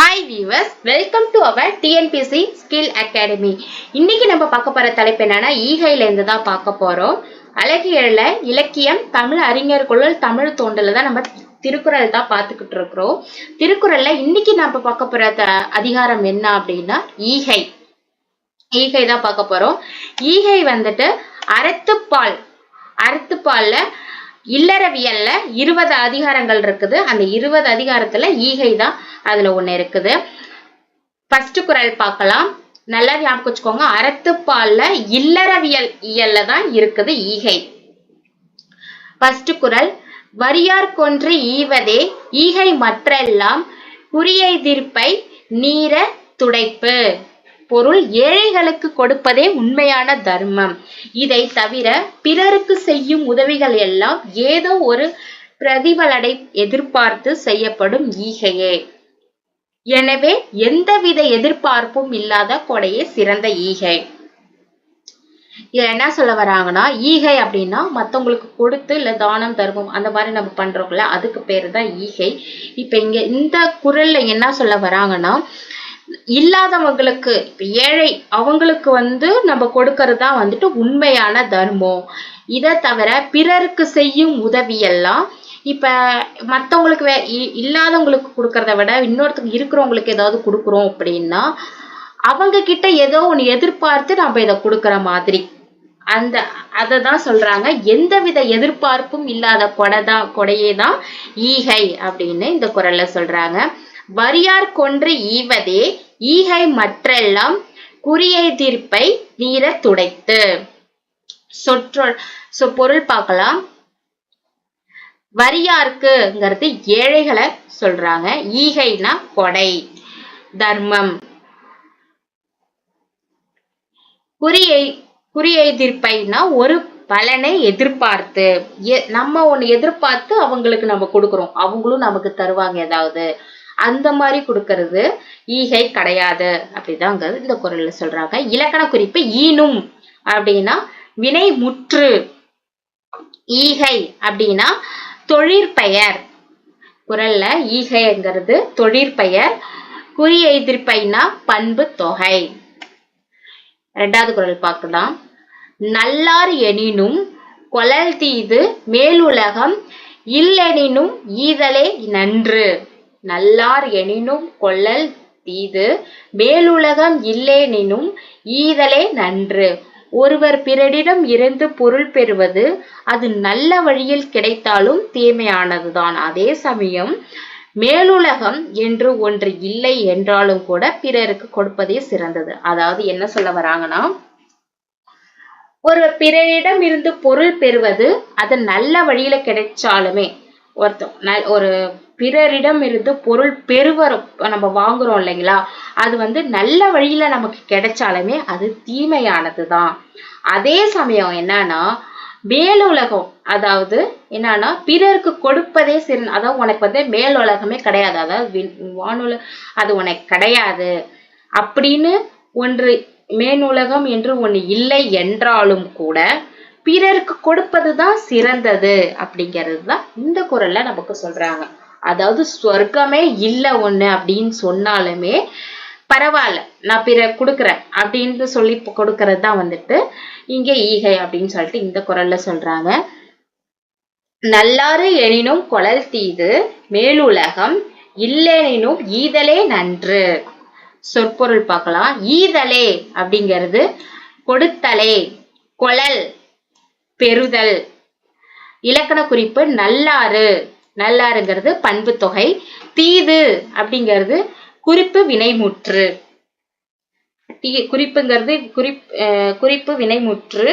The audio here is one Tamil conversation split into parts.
Hi viewers welcome to our TNPSC skill academy இன்னைக்கு நம்ம பார்க்க போற தலைப்பு என்னன்னா ஈகையிலேருந்து தான் பார்க்க போறோம். அழகியல இலக்கியம் தமிழ் அறிஞர்களுள் தமிழ் தோண்டல தான் நம்ம திருக்குறள் தான் பார்த்துக்கிட்டு இருக்கிறோம். திருக்குறள்ல இன்னைக்கு நம்ம பார்க்க போற த- அதிகாரம் என்ன அப்படின்னா ஈகை. ஈகை தான் பார்க்க போறோம். ஈகை வந்துட்டு அறத்துப்பால். அறத்துப்பால்ல இல்லறவியல்ல இருபது அதிகாரங்கள் இருக்குது. அந்த இருபது அதிகாரத்துல ஈகை தான் அதுல ஒண்ணு இருக்குது. ஃபர்ஸ்ட் குரல் பார்க்கலாம். நல்லா ஞாபகம் வச்சுக்கோங்க. அறத்துப்பால்ல இல்லறவியல் இயல்ல தான் இருக்குது ஈகை. ஃபர்ஸ்ட் குரல் வரியார் கொன்று ஈவதே ஈகை மற்றெல்லாம் குறியை தீர்ப்பை நீர துடைப்பு. பொருள் ஏழைகளுக்கு கொடுப்பதே உண்மையான தர்மம். இதை தவிர பிறருக்கு செய்யும் உதவிகள் எல்லாம் ஏதோ ஒரு பிரதிபலனை எதிர்பார்த்து செய்யப்படும் ஈகையே. எனவே எந்தவித எதிர்பார்ப்பும் இல்லாத கொடையே சிறந்த ஈகை. என்ன சொல்ல வராங்கன்னா ஈகை அப்படின்னா மத்தவங்களுக்கு கொடுத்து இல்ல தானம் தர்மம் அந்த மாதிரி நம்ம பண்றோம்ல அதுக்கு பேரு தான் ஈகை. இப்ப இங்க இந்த குறள்ல என்ன சொல்ல வராங்கன்னா இல்லாதவங்களுக்கு ஏழை அவங்களுக்கு வந்து நம்ம கொடுக்கறது தான் வந்துட்டு உண்மையான தர்மம். இதை தவிர பிறருக்கு செய்யும் உதவியெல்லாம் இப்ப மத்தவங்களுக்கு வே இ- இல்லாதவங்களுக்கு கொடுக்கறத விட இன்னொருத்தருக்கு இருக்கிறவங்களுக்கு ஏதாவது கொடுக்குறோம் அப்படின்னா அவங்க கிட்ட ஏதோ ஒண்ணு எதிர்பார்த்து நம்ம இதை கொடுக்கற மாதிரி. அந்த அதை தான் சொல்றாங்க. எந்தவித எதிர்பார்ப்பும் இல்லாத கொடை தான் கொடையே தான் ஈகை அப்படின்னு இந்த குரல்ல சொல்றாங்க. வரியார் கொன்று ஈவதே ஈகை மற்றெல்லாம் குறியெதிர்ப்பை நீரத் துடைத்து. சொற்றொல் சோ பொருள் பார்க்கலாம். வரியார்க்குங்கிறது ஏழைகளை சொல்றாங்க. ஈகைனா கொடை தர்மம். குறியை குறியெதிர்ப்பைனா ஒரு பலனை எதிர்பார்த்து. எ- நம்ம ஒண்ணு எதிர்பார்த்து அவங்களுக்கு நம்ம கொடுக்குறோம். அவங்களும் நமக்கு தருவாங்க ஏதாவது. அந்த மாதிரி கொடுக்கறது ஈகை கிடையாது. அப்படிதாங்க இந்த குரல்ல சொல்றாங்க. இலக்கண குறிப்பு ஈனும் அப்படின்னா வினை முற்று. ஈகை அப்படின்னா தொழிற்பெயர் குரல்ல ஈகைங்கிறது தொழிற்பெயர் குறியெதிர்ப்பைனா பண்பு தொகை. ரெண்டாவது குரல் பார்க்கலாம். நல்லார் எனினும் கொலல் தீது மேலுலகம் இல்லெனினும் ஈதலே நன்று. நல்லார் எனினும் கொள்ளல் தீது மேலுலகம் இல்லேனினும் ஈதலே நன்று. ஒருவர் பிறரிடம் இருந்து பொருள் பெறுவது அது நல்ல வழியில் கிடைத்தாலும் தீமையானதுதான். அதே சமயம் மேலுலகம் என்று ஒன்று இல்லை என்றாலும் கூட பிறருக்கு கொடுப்பதே சிறந்தது. அதாவது என்ன சொல்ல வராங்கன்னா ஒரு பிறரிடம் இருந்து பொருள் பெறுவது அது நல்ல வழியில கிடைச்சாலுமே ஒருத்தன். நல்- ஒரு பிறரிடம் இருந்து பொருள் பெறுவரும் நம்ம வாங்குறோம் இல்லைங்களா? அது வந்து நல்ல வழியில நமக்கு கிடைச்சாலுமே அது தீமையானது தான் அதே சமயம் என்னன்னா மேலுலகம் அதாவது என்னன்னா பிறருக்கு கொடுப்பதே சிறந்த அதாவது உனக்கு வந்து மேலுலகமே கிடையாது. அதாவது விண்- வானுல அது உனக்கு கிடையாது. அப்படின்னு ஒன்று மேனுலகம் என்று ஒன்று இல்லை என்றாலும் கூட பிறருக்கு கொடுப்பதுதான் சிறந்தது அப்படிங்கிறது தான் இந்த குரல்ல நமக்கு சொல்றாங்க. அதாவது சொர்க்கமே இல்லை ஒண்ணு அப்படின்னு சொன்னாலுமே பரவாயில்ல நான் பிற கொடுக்குறேன் அப்படின்னு சொல்லி கொடுக்கறது தான் வந்துட்டு இங்கே ஈகை அப்படின்னு சொல்லிட்டு இந்த குரல்ல சொல்றாங்க. நல்லாறு எனினும் கொளல் தீது மேலுலகம் இல்லெனினும் ஈதலே நன்று. சொற்பொருள் பார்க்கலாம். ஈதலே அப்படிங்கிறது கொடுத்தலே கொழல் பெறுதல். இலக்கண குறிப்பு நல்லாறு. நல்லாறுங்கிறது பண்பு தொகை. தீது அப்படிங்கிறது குறிப்பு வினைமுற்று. தீ குறிப்புங்கிறது குறிப் அஹ் குறிப்பு வினைமுற்று.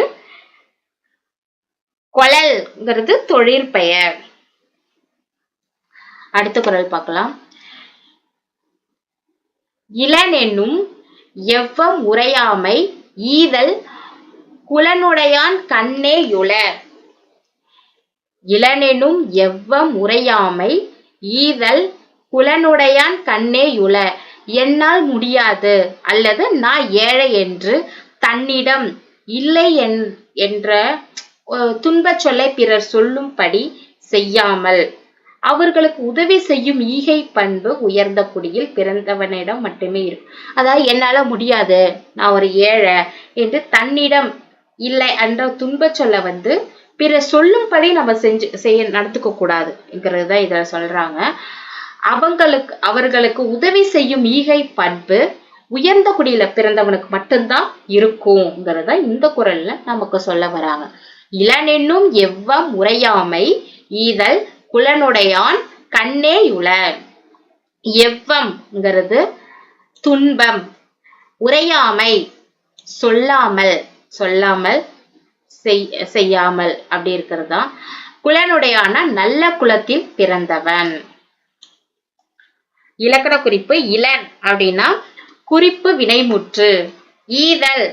கொளல்ங்கிறது தொழிற்பெயர் அடுத்த குரல் பார்க்கலாம். இளனென்னும் எவ்வம் உரையாமை ஈதல் குலனுடையான் கண்ணே யுல இளனெனும் எவ்வம் முறையாமை ஈதல் குலனுடையான் கண்ணே யுல என்னால் முடியாது அல்லது நான் ஏழை என்று தன்னிடம் இல்லை என்- என்ற துன்பச் சொல்லை பிறர் சொல்லும்படி செய்யாமல் அவர்களுக்கு உதவி செய்யும் ஈகை பண்பு உயர்ந்த குடியில் பிறந்தவனிடம் மட்டுமே இருக்கும் அதாவது என்னால முடியாது நான் ஒரு ஏழை என்று தன்னிடம் இல்லை என்ற துன்ப சொல்ல வந்து பிற சொல்லும்படி நம்ம செஞ்சு செய்ய நடத்துக்க கூடாதுங்கிறது தான் இத சொல்றாங்க. அவங்களுக்கு அவர்களுக்கு உதவி செய்யும் ஈகை பண்பு உயர்ந்த குடியில பிறந்தவனுக்கு மட்டும்தான் இருக்கும்ங்கிறத இந்த குரல்ல நமக்கு சொல்ல வராங்க. இளனென்னும் எவ்வம் உரையாமை ஈதல் குலனுடையான் கண்ணே உல எவ்வம்ங்கிறது துன்பம் உரையாமை சொல்லாமல். சொல்லாமல் செய்யாமல் அப்படி இருக்கிறது தான் குலனுடையான நல்ல குலத்தில் பிறந்தவன். இலக்கண குறிப்பு இளன் அப்படின்னா குறிப்பு வினைமுற்று ஈதல்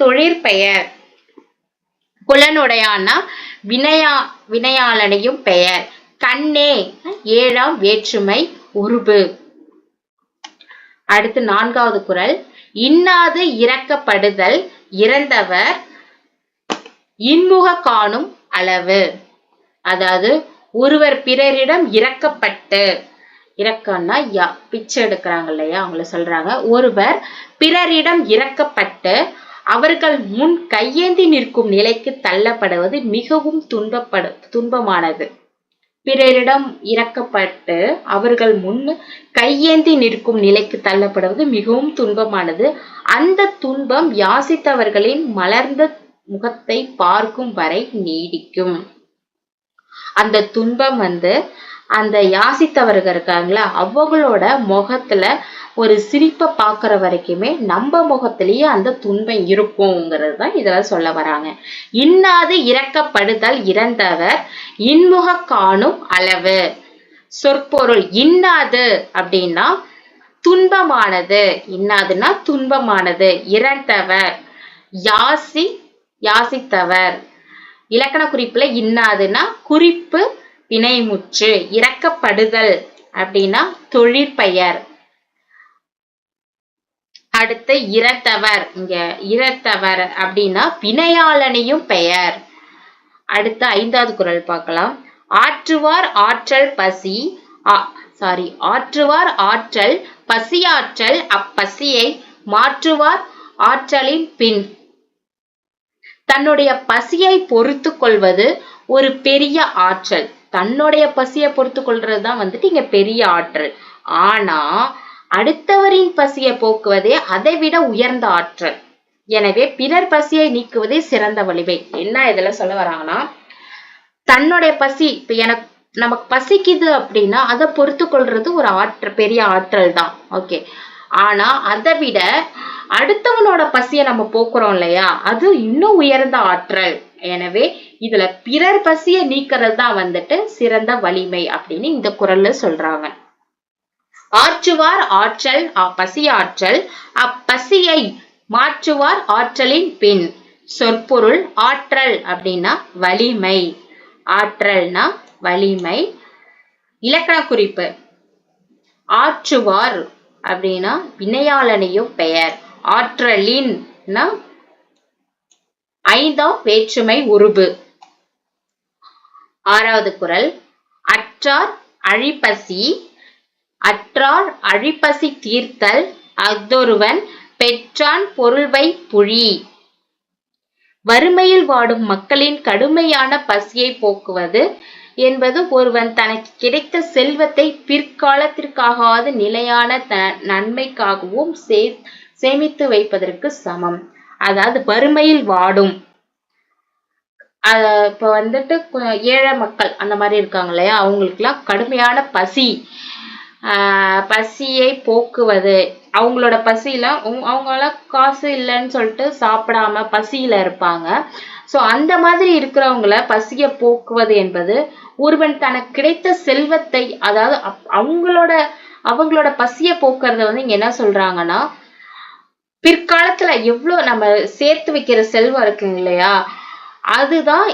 தொழிற்பெயர். புலனுடையானா வினையா வினையாளனையும் பெயர். கண்ணே ஏழாம் வேற்றுமை உருபு. அடுத்து நான்காவது குரல் இன்னாது இறக்கப்படுதல் இறந்தவர் இன்முக காணும் அளவு. அதாவது ஒருவர் பிறரிடம் இறக்கப்பட்டு இறக்கம்னா யா பிச்சை எடுக்கிறாங்க இல்லையா? அவங்கள சொல்றாங்க. ஒருவர் பிறரிடம் இறக்கப்பட்டு அவர்கள் முன் கையேந்தி நிற்கும் நிலைக்கு தள்ளப்படுவது மிகவும் துன்பப்படு துன்பமானது. பிறரிடம் இறக்கப்பட்டு அவர்கள் முன் கையேந்தி நிற்கும் நிலைக்கு தள்ளப்படுவது மிகவும் துன்பமானது. அந்த துன்பம் யாசித்தவர்களின் மலர்ந்த முகத்தை பார்க்கும் வரை நீடிக்கும். அந்த துன்பம் வந்து அந்த யாசித்தவர்கள் இருக்காங்களா அவங்களோட முகத்துல ஒரு சிரிப்பை பார்க்குற வரைக்குமே நம்ம முகத்திலேயே அந்த துன்பம் இருக்குங்கிறது தான் இதில் சொல்ல வராங்க. இன்னாது இறக்கப்படுதல் இறந்தவர் இன்முக காணும் அளவு. சொற்பொருள் இன்னாது அப்படின்னா துன்பமானது. இன்னாதுன்னா துன்பமானது. இறந்தவர் யாசி யாசித்தவர். இலக்கண குறிப்புல இன்னாதுன்னா குறிப்பு வினைமுற்று இறக்கப்படுதல் அப்படின்னா தொழிற்பெயர். அடுத்து இறத்தவர் இங்க இறத்தவர் அப்படின்னா வினையாளனையும் பெயர். அடுத்து ஐந்தாவது குரல் பார்க்கலாம். ஆற்றுவார் ஆற்றல் பசி சாரி ஆற்றுவார் ஆற்றல் பசியாற்றல் அப்பசியை மாற்றுவார் ஆற்றலின் பின். தன்னுடைய பசியை பொறுத்து கொள்வது ஒரு பெரிய ஆற்றல். தன்னுடைய பசியை பொறுத்து கொள்றதுதான் வந்துட்டு இங்க பெரிய ஆற்றல். ஆனா அடுத்தவரின் பசியை போக்குவதே அதை விட உயர்ந்த ஆற்றல். எனவே பிறர் பசியை நீக்குவதே சிறந்த வலிமை. என்ன இதுல சொல்ல வராங்கன்னா தன்னுடைய பசி இப்ப எனக்கு நமக்கு பசிக்குது அப்படின்னா அதை பொறுத்து கொள்றது ஒரு ஆற்றல் பெரிய ஆற்றல் தான் ஓகே. ஆனா அதை விட அடுத்தவனோட பசியை நம்ம போக்குறோம் இல்லையா? அது இன்னும் உயர்ந்த ஆற்றல். எனவே இதுல பிறர் பசிய நீக்கிறது தான் வந்துட்டு சிறந்த வலிமை அப்படின்னு இந்த குரல்ல சொல்றாங்க. ஆற்றுவார் ஆற்றல் பசியாற்றல். அப்பசியை மாற்றுவார் ஆற்றலின் பின். சொற்பொருள் ஆற்றல் அப்படின்னா வலிமை. ஆற்றல்னா வலிமை. இலக்கண குறிப்பு. ஆற்றுவார் அப்படின்னா வினையாளனையும் பெயர். ஆற்றலின் ஐந்தாம் வேற்றுமை உருபு. ஆறாவது குரல். அற்றார் அழிப்பசி அற்றார் அழிப்பசி தீர்த்தல் அஃதொருவன் பெற்றான் பொருள்வை புழி. வறுமையில் வாடும் மக்களின் கடுமையான பசியை போக்குவது என்பது ஒருவன் தனக்கு கிடைத்த செல்வத்தை பிற்காலத்திற்காகாத நிலையான த நன்மைக்காகவும் சே சேமித்து வைப்பதற்கு சமம். அதாவது வறுமையில் வாடும். இப்போ வந்துட்டு ஏழை மக்கள் அந்த மாதிரி இருக்காங்க இல்லையா? அவங்களுக்குலாம் கடுமையான பசி. பசியை போக்குவது. அவங்களோட பசியில அவங்களாம் காசு இல்லைன்னு சொல்லிட்டு சாப்பிடாம பசியில இருப்பாங்க. ஸோ அந்த மாதிரி இருக்கிறவங்கள பசியை போக்குவது என்பது ஒருவன் தனக்கு கிடைத்த செல்வத்தை அதாவது அவங்களோட அவங்களோட பசியை போக்குறத வந்து இங்க என்ன சொல்றாங்கன்னா பிற்காலத்துல எவ்வளவு நம்ம சேர்த்து வைக்கிற செல்வம் இருக்குங்க இல்லையா? அதுதான்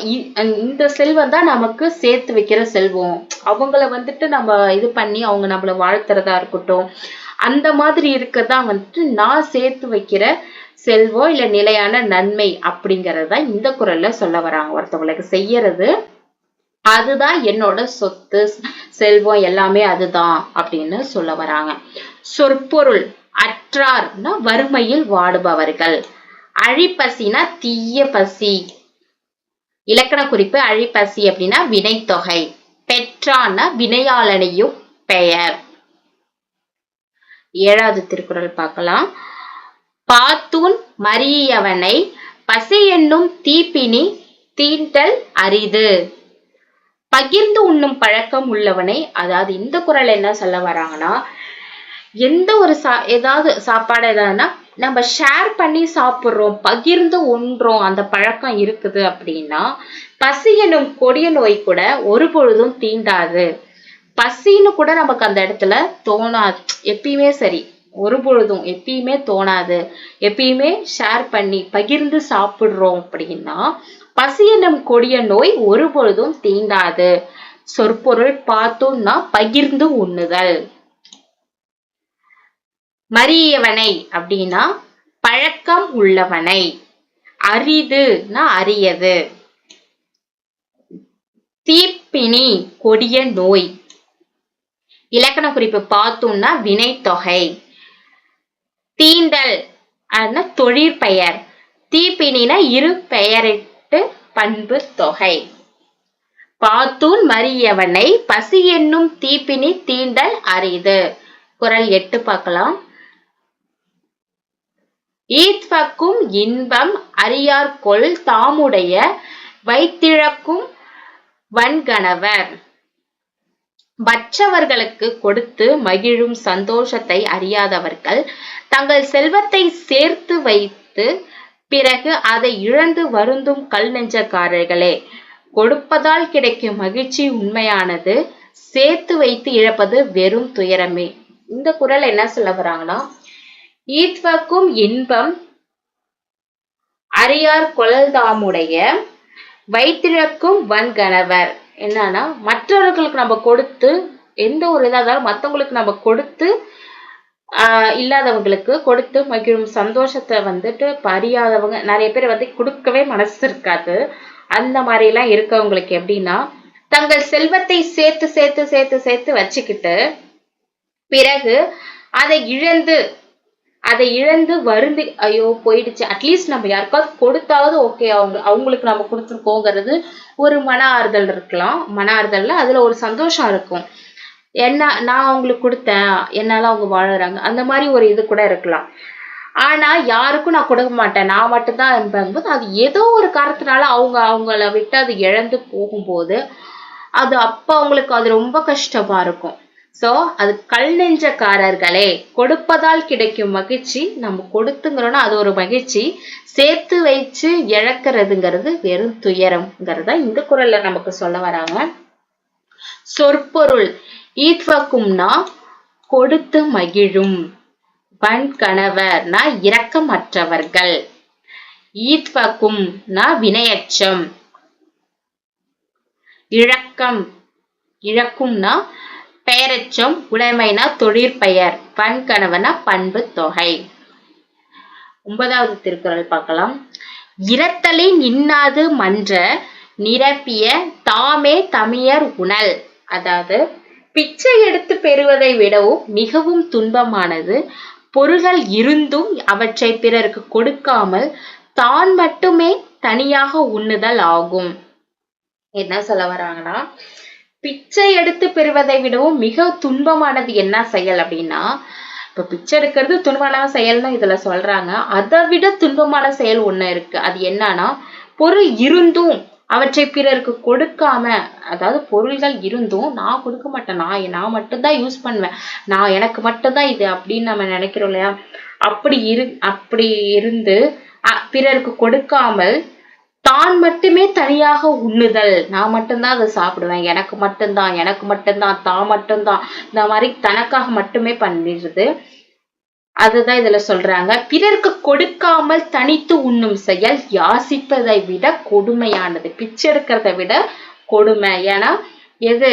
இந்த செல்வம் தான் நமக்கு சேர்த்து வைக்கிற செல்வம். அவங்கள வந்துட்டு நம்ம இது பண்ணி அவங்க நம்மள வாழ்த்துறதா இருக்கட்டும் அந்த மாதிரி இருக்கதான் வந்துட்டு நான் சேர்த்து வைக்கிற செல்வம் இல்ல நிலையான நன்மை அப்படிங்கறத இந்த குரல்ல சொல்ல வராங்க. ஒருத்தவங்களுக்கு செய்யறது அதுதான் என்னோட சொத்து செல்வம் எல்லாமே அதுதான் அப்படின்னு சொல்ல வராங்க. சொற்பொருள். அற்றார்னா வறுமையில் வாடுபவர்கள். அழிப்பசினா தீய பசி. இலக்கண குறிப்பு அழிப்பசி அப்படின்னா வினைத்தொகை. பெற்றான்னா வினையாளனையும் பெயர். ஏழாவது திருக்குறள் பார்க்கலாம். பாத்தூன் மரியவனை பசி என்னும் தீப்பினி தீண்டல் அரிது. பகிர்ந்து உண்ணும் பழக்கம் உள்ளவனை அதாவது இந்த குரல் என்ன சொல்ல வராங்கன்னா எந்த ஒரு சா ஏதாவது சாப்பாடு எதாவதுன்னா நம்ம ஷேர் பண்ணி சாப்பிட்றோம் பகிர்ந்து உண்றோம் அந்த பழக்கம் இருக்குது அப்படின்னா பசி எனும் கொடிய நோய் கூட ஒரு பொழுதும் தீண்டாது. பசின்னு கூட நமக்கு அந்த இடத்துல தோணாது. எப்பயுமே சரி ஒரு பொழுதும் எப்பயுமே தோணாது. எப்பயுமே ஷேர் பண்ணி பகிர்ந்து சாப்பிட்றோம் அப்படின்னா பசி எனும் கொடிய நோய் ஒரு பொழுதும் தீண்டாது. சொற்பொருள் பார்த்தோம்னா பகிர்ந்து உண்ணுதல். மரியவனை அப்படின்னா பழக்கம் உள்ளவனை. அரிதுனா அரியது. தீப்பினி கொடிய நோய். இலக்கண குறிப்பு பார்த்தோம்னா வினைத்தொகை. தீண்டல் அதுனா தொழிற்பெயர் தீப்பினா இரு பெயரிட்டு பண்பு தொகை. பாத்தூன் மரியவனை பசி என்னும் தீப்பினி தீண்டல் அரிது. குரல் எட்டு பார்க்கலாம். ஈத்வக்கும் இன்பம் அறியார்கொள் தாமுடைய வைத்திழக்கும் வன்கணவர். மற்றவர்களுக்கு கொடுத்து மகிழும் சந்தோஷத்தை அறியாதவர்கள் தங்கள் செல்வத்தை சேர்த்து வைத்து பிறகு அதை இழந்து வருந்தும் கல் நெஞ்சக்காரர்களே. கொடுப்பதால் கிடைக்கும் மகிழ்ச்சி உண்மையானது சேர்த்து வைத்து இழப்பது வெறும் துயரமே. இந்த குரல் என்ன சொல்ல வராங்கன்னா ஈத்வக்கும் இன்பம் அரியார் குழல்தாமுடைய வைத்திழக்கும் வன்கணவர். என்னன்னா மற்றவர்களுக்கு நம்ம கொடுத்து எந்த ஒரு இதாக இருந்தாலும் மற்றவங்களுக்கு நம்ம கொடுத்து இல்லாதவங்களுக்கு கொடுத்து மகிழும் சந்தோஷத்தை வந்துட்டு பறியாதவங்க நிறைய பேர் வந்து கொடுக்கவே மனசு இருக்காது. அந்த மாதிரிலாம் இருக்கவங்களுக்கு எப்படின்னா தங்கள் செல்வத்தை சேர்த்து சேர்த்து சேர்த்து சேர்த்து வச்சுக்கிட்டு பிறகு அதை இழந்து அதை இழந்து வருந்தி ஐயோ போயிடுச்சு. அட்லீஸ்ட் நம்ம யாருக்காவது கொடுத்தாவது ஓகே அவங்க அவங்களுக்கு நம்ம கொடுத்துருக்கோங்கிறது ஒரு மன ஆறுதல் இருக்கலாம். மன ஆறுதல்ல அதுல ஒரு சந்தோஷம் இருக்கும். என்ன நான் அவங்களுக்கு கொடுத்தேன். என்னால அவங்க வாழறாங்க. அந்த மாதிரி ஒரு இது கூட இருக்கலாம். ஆனா யாருக்கும் நான் கொடுக்க மாட்டேன். நான் மட்டும்தான் என்பது அது ஏதோ ஒரு காரணத்தினால அவங்க அவங்கள விட்டு அது இழந்து போகும்போது அது அப்ப அவங்களுக்கு அது ரொம்ப கஷ்டமா இருக்கும். சோ அது கல் நெஞ்சக்காரர்களே கொடுப்பதால் கிடைக்கும் மகிழ்ச்சி நம்ம கொடுத்துங்கிறோம்னா அது ஒரு மகிழ்ச்சி. சேர்த்து வச்சு இழக்கிறதுங்கிறது வெறும் துயரம்ங்கிறத இந்த குரல்ல நமக்கு சொல்ல வராங்க. சொற்பொருள் ஈத்வக்கும்னா கொடுத்து மகிழும். வன்கணவர்னா இரக்கமற்றவர்கள். ஈத்வக்கும்னா வினையச்சம். இழக்கம் இழக்கும்னா பெயரச்சம் உடைமைனா தொழிற்பெயர் பண்கணவனா பண்பு தொகை. ஒன்பதாவது திருக்குறள் பார்க்கலாம். இரத்தலை நின்னாது மன்ற நிரப்பிய தாமே தமியர் உணல். அதாவது பிச்சை எடுத்து பெறுவதை விடவும் மிகவும் துன்பமானது. பொருள்கள் இருந்தும் அவற்றை பிறருக்கு கொடுக்காமல் தான் மட்டுமே தனியாக உண்ணுதல் ஆகும். என்ன சொல்ல வராங்கன்னா பிச்சை எடுத்து பெறுவதை விடவும் மிக துன்பமானது என்ன செயல் அப்படின்னா இப்ப பிச்சை எடுக்கிறது துன்பமான செயல்னு இதுல சொல்றாங்க. அதை விட துன்பமான செயல் ஒண்ணு இருக்கு. அது என்னன்னா பொருள் இருந்தும் அவற்றை பிறருக்கு கொடுக்காம அதாவது பொருள்கள் இருந்தும் நான் கொடுக்க மாட்டேன். நான் நான் மட்டும்தான் யூஸ் பண்ணுவேன். நான் எனக்கு மட்டும்தான் இது அப்படின்னு நம்ம நினைக்கிறோம் இல்லையா? அப்படி இரு அப்படி இருந்து பிறருக்கு கொடுக்காமல் தான் மட்டுமே தனியாக உண்ணுதல். நான் மட்டும்தான் அதை சாப்பிடுவேன். எனக்கு மட்டும்தான் எனக்கு மட்டும்தான் தான் மட்டும்தான். இந்த மாதிரி தனக்காக மட்டுமே பண்ணிடுறது. அதுதான் இதுல சொல்றாங்க. பிறருக்கு கொடுக்காமல் தனித்து உண்ணும் செயல் யாசிப்பதை விட கொடுமையானது. பிச்சை எடுக்கிறத விட கொடுமை. ஏன்னா எது?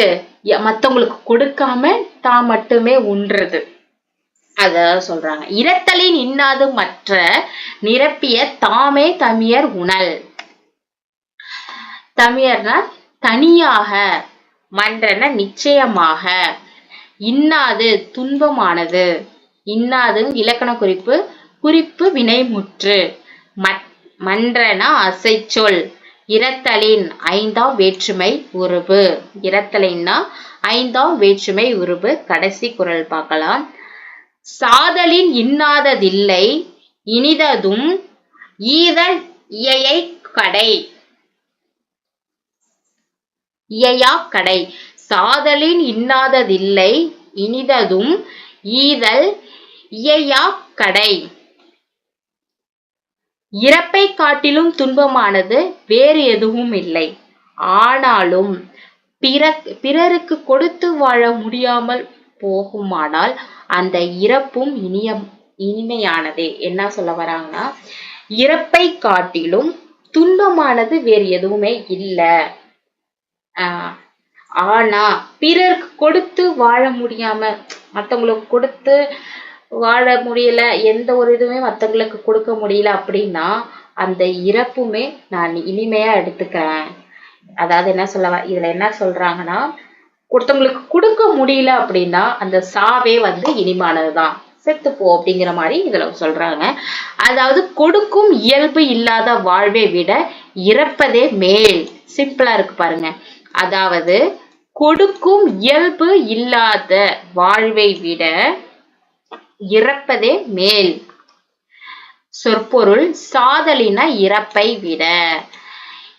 மத்தவங்களுக்கு கொடுக்காம தான் மட்டுமே உண்றது. அத சொல்றாங்க. இரத்தலின் இன்னாது மற்ற நிரப்பிய தாமே தமியர் உணல். தமிழர்னா தனியாக மன்றன நிச்சயமாக. இன்னாது துன்பமானது. இன்னாது இலக்கண குறிப்பு குறிப்பு வினைமுற்று. மன்றன அசைச்சொல். இரத்தலின் ஐந்தாம் வேற்றுமை உருபு. இரத்தலின்னா ஐந்தாம் வேற்றுமை உருபு. கடைசி குரல் பார்க்கலாம். சாதலின் இன்னாததில்லை இனிததும் ஈதல் இயையை கடை. இயையா கடை. சாதலின் இன்னாததில்லை இனிததும் ஈதல் இயையா கடை. இறப்பை காட்டிலும் துன்பமானது வேறு எதுவும் இல்லை. ஆனாலும் பிற பிறருக்கு கொடுத்து வாழ முடியாமல் போகுமானால் அந்த இறப்பும் இனிய இனிமையானதே. என்ன சொல்ல வராங்கன்னா இறப்பை காட்டிலும் துன்பமானது வேறு எதுவுமே இல்லை. ஆனா பிறருக்கு கொடுத்து வாழ முடியாம மத்தவங்களுக்கு கொடுத்து வாழ முடியல எந்த ஒரு இதுவுமே மத்தவங்களுக்கு கொடுக்க முடியல அப்படின்னா அந்த இறப்புமே நான் இனிமையா எடுத்துக்கிறேன். அதாவது என்ன சொல்ல இதுல என்ன சொல்றாங்கன்னா ஒருத்தவங்களுக்கு கொடுக்க முடியல அப்படின்னா அந்த சாவே வந்து இனிமானதுதான். செத்துப்போ அப்படிங்கிற மாதிரி இதுல சொல்றாங்க. அதாவது கொடுக்கும் இயல்பு இல்லாத வாழ்வை விட இறப்பதே மேல். சிம்பிளா இருக்கு பாருங்க. அதாவது கொடுக்கும் இயல்பு இல்லாத வாழ்வை விட இறப்பதே மேல். சொற்பொருள் சாதலின இறப்பை விட.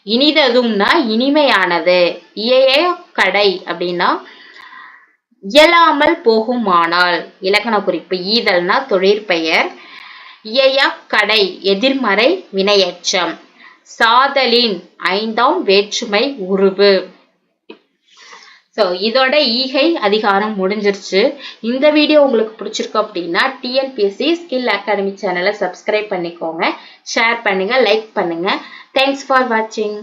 இனிததும்னா இனிமையானது. இயைய கடை அப்படின்னா இயலாமல் போகுமானால். இலக்கண குறிப்பு ஈதல்னா தொழிற்பெயர் இயையா கடை எதிர்மறை வினையற்றம். சாதலின் ஐந்தாம் வேற்றுமை உருவு. ஸோ இதோட ஈகை அதிகாரம் முடிஞ்சிருச்சு. இந்த வீடியோ உங்களுக்கு பிடிச்சிருக்கோம் அப்படின்னா டிஎன்பிஎஸ்சி ஸ்கில் அகாடமி சேனலை சப்ஸ்கிரைப் பண்ணிக்கோங்க. ஷேர் பண்ணுங்க லைக் பண்ணுங்க. தேங்க்ஸ் ஃபார் வாட்சிங்